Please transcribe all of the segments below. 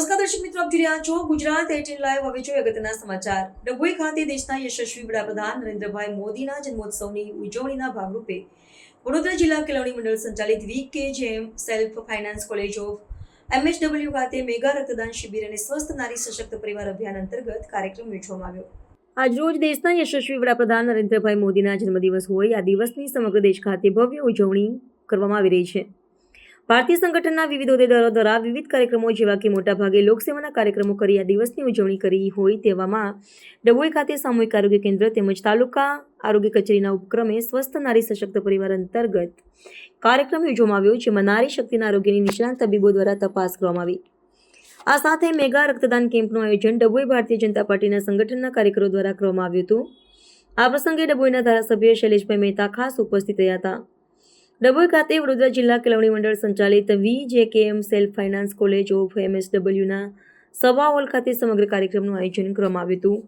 નમસ્કાર દર્શક મિત્રો, આપ જોઈ રહ્યા છો ગુજરાત એટીન લાઈવ. હવે જોઈએ અગત્યના સમાચાર. ડભોઈ ખાતે દેશના યશસ્વી વડાપ્રધાન નરેન્દ્રભાઈ મોદીના જન્મોત્સવની ઉજવણીના ભાગરૂપે વડોદરા જિલ્લા કેળવણી મંડળ સંચાલિત V K J M self finance college of MHW ખાતે મેગા રક્તદાન શિબિર અને સ્વસ્થ નારી સશક્ત પરિવાર અભિયાન અંતર્ગત કાર્યક્રમ યોજવામાં આવ્યો. આજરોજ દેશના યશસ્વી વડાપ્રધાન નરેન્દ્રભાઈ મોદીના જન્મદિવસ હોય આ દિવસની સમગ્ર દેશ ખાતે ભવ્ય ઉજવણી કરવામાં આવી રહી છે. ભારતીય સંગઠનના વિવિધ હોદ્દેદારો દ્વારા વિવિધ કાર્યક્રમો, જેવા કે મોટાભાગે લોકસેવાના કાર્યક્રમો કરી આ દિવસની ઉજવણી કરી હોય તેવામાં ડભોઈ ખાતે સામૂહિક આરોગ્ય કેન્દ્ર તેમજ તાલુકા આરોગ્ય કચેરીના ઉપક્રમે સ્વસ્થ નારી સશક્ત પરિવાર અંતર્ગત કાર્યક્રમ યોજવામાં આવ્યો, જેમાં નારી શક્તિના આરોગ્યની નિષ્ણાંત તબીબો દ્વારા તપાસ કરવામાં આવી. આ સાથે મેગા રક્તદાન કેમ્પનું આયોજન ડભોઈ ભારતીય જનતા પાર્ટીના સંગઠનના કાર્યકરો દ્વારા કરવામાં આવ્યું હતું. આ પ્રસંગે ડભોઈના ધારાસભ્ય શૈલેષભાઈ મહેતા ખાસ ઉપસ્થિત રહ્યા હતા. ડભોઈ ખાતે વડોદરા જિલ્લા કેળવણી મંડળ સંચાલિત V J K M self finance college of એમએસડબલ્યુના સભા હોલ ખાતે સમગ્ર કાર્યક્રમનું આયોજન કરવામાં આવ્યું હતું.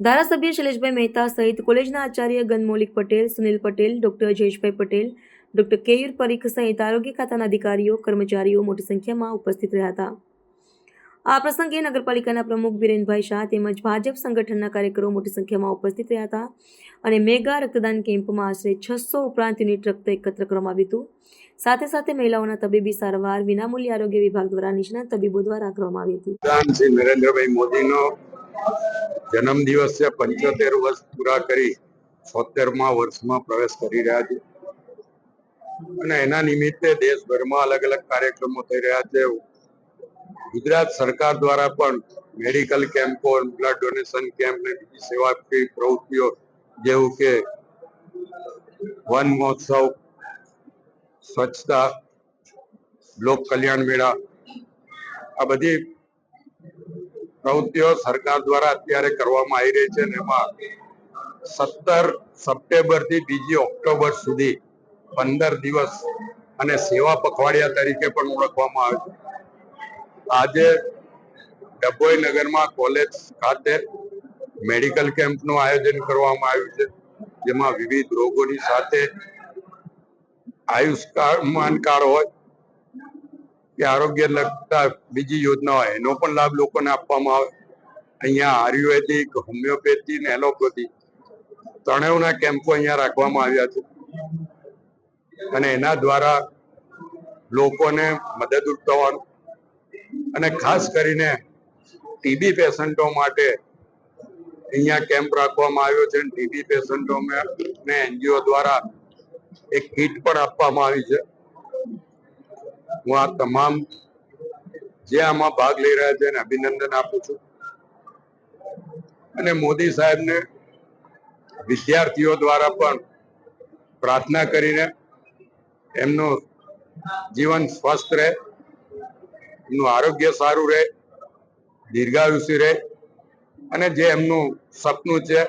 ધારાસભ્ય શૈલેષભાઈ મહેતા સહિત કોલેજના આચાર્ય ગનમૌલિક પટેલ, સુનિલ પટેલ, ડોક્ટર જયેશભાઈ પટેલ, ડોક્ટર કેયુર પરીખ સહિત આરોગ્ય ખાતાના અધિકારીઓ, કર્મચારીઓ મોટી સંખ્યામાં ઉપસ્થિત રહ્યા હતા. આ પ્રસંગે નગરપાલિકાના પ્રમુખ બિરેનભાઈ શાહ તેમજ ભાજપ સંગઠનના કાર્યકરો મોટી સંખ્યામાં ઉપસ્થિત રહ્યા હતા અને મેગા રક્તદાન કેમ્પમાં આશરે છસો ઉપરાંત યુનિટ રક્ત એકત્ર કરવામાં આવ્યું હતું. સાથે સાથે મહિલાઓના તબીબી સારવાર, વિનામૂલ્ય આરોગ્ય વિભાગ દ્વારા નિષ્ણાત તબીબો દ્વારા કરવામાં આવી હતી. શ્રી નરેન્દ્રભાઈ મોદીનો જન્મદિવસ છે. પંચોતેર વર્ષ પૂરા કરી છોતેરમા વર્ષમાં પ્રવેશ કરી રહ્યા છે. અને એના નિમિત્તે દેશભરમાં અલગ અલગ કાર્યક્રમો થઈ રહ્યા છે. ગુજરાત સરકાર દ્વારા પણ મેડિકલ કેમ્પો બ્લડ ડોનેશન કેમ્પ ને બીજી સેવાકીય પ્રવૃત્તિઓ જેવું કે વન મહોત્સવ, સ્વચ્છતા, લોક કલ્યાણ મેળા, આ બધી પ્રવૃત્તિઓ સરકાર દ્વારા અત્યારે કરવામાં આવી રહી છે અને એમાં સત્તર સપ્ટેમ્બરથી બીજી ઓક્ટોબર સુધી પંદર દિવસ અને સેવા પખવાડિયા તરીકે પણ ઓળખવામાં આવે છે. આજે ડભોઈ નગરમાં કોલેજ ખાતે મેડિકલ કેમ્પનું આયોજન કરવામાં આવ્યું છે, જેમાં વિવિધ રોગોની સાથે આયુષ્યમાન કાર્ડ હોય કે આરોગ્ય લગતા બીજી યોજના હોય, એનો પણ લાભ લોકોને આપવામાં આવે. અહીંયા આયુર્વેદિક, હોમિયોપેથી ને એલોપેથી ત્રણેયના કેમ્પો અહીંયા રાખવામાં આવ્યા છે. અને એના દ્વારા લોકોને મદદરૂપ થવાનું અને ખાસ કરીને ટીબી પેશન્ટો માટે અહીંયા કેમ્પ રાખવામાં આવ્યો છે ટીબી પેશન્ટો ને એનજીઓ દ્વારા એક કીટ પણ આપવામાં આવી છે. હું આ તમામ જે આમાં ભાગ લઈ રહ્યા છે અભિનંદન આપું છું. અને મોદી સાહેબને વિદ્યાર્થીઓ દ્વારા પણ પ્રાર્થના કરીને એમનું જીવન સ્વસ્થ રહે. એમનું આરોગ્ય સારું રહે, દીર્ઘાયુષી રહે અને જે એમનું સપનું છે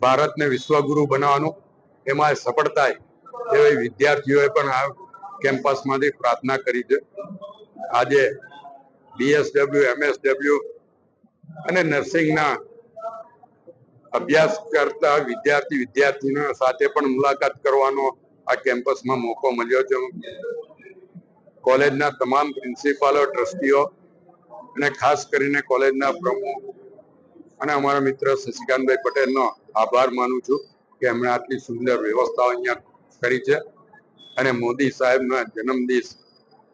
ભારતને વિશ્વગુરુ બનાવવાનું, એમાં સફળ થાય એવી વિદ્યાર્થીઓએ પણ આ કેમ્પસમાંથી પ્રાર્થના કરી છે. આજે બીએસડબલ્યુ એમએસડબલ્યુ અને નર્સિંગના અભ્યાસ કરતા વિદ્યાર્થી વિદ્યાર્થીના સાથે પણ મુલાકાત કરવાનો આ કેમ્પસમાં મોકો મળ્યો છે. કોલેજના તમામ પ્રિન્સિપાલો, ટ્રસ્ટીઓ અને ખાસ કરીને કોલેજના પ્રમુખ અને અમારા મિત્ર શશિકાંતભાઈ પટેલનો આભાર માનું છું કે એમણે આટલી સુંદર વ્યવસ્થાઓ અહીંયા કરી છે. અને મોદી સાહેબના જન્મદિવસ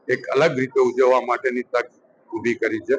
એક અલગ રીતે ઉજવવા માટેની તક ઊભી કરી છે.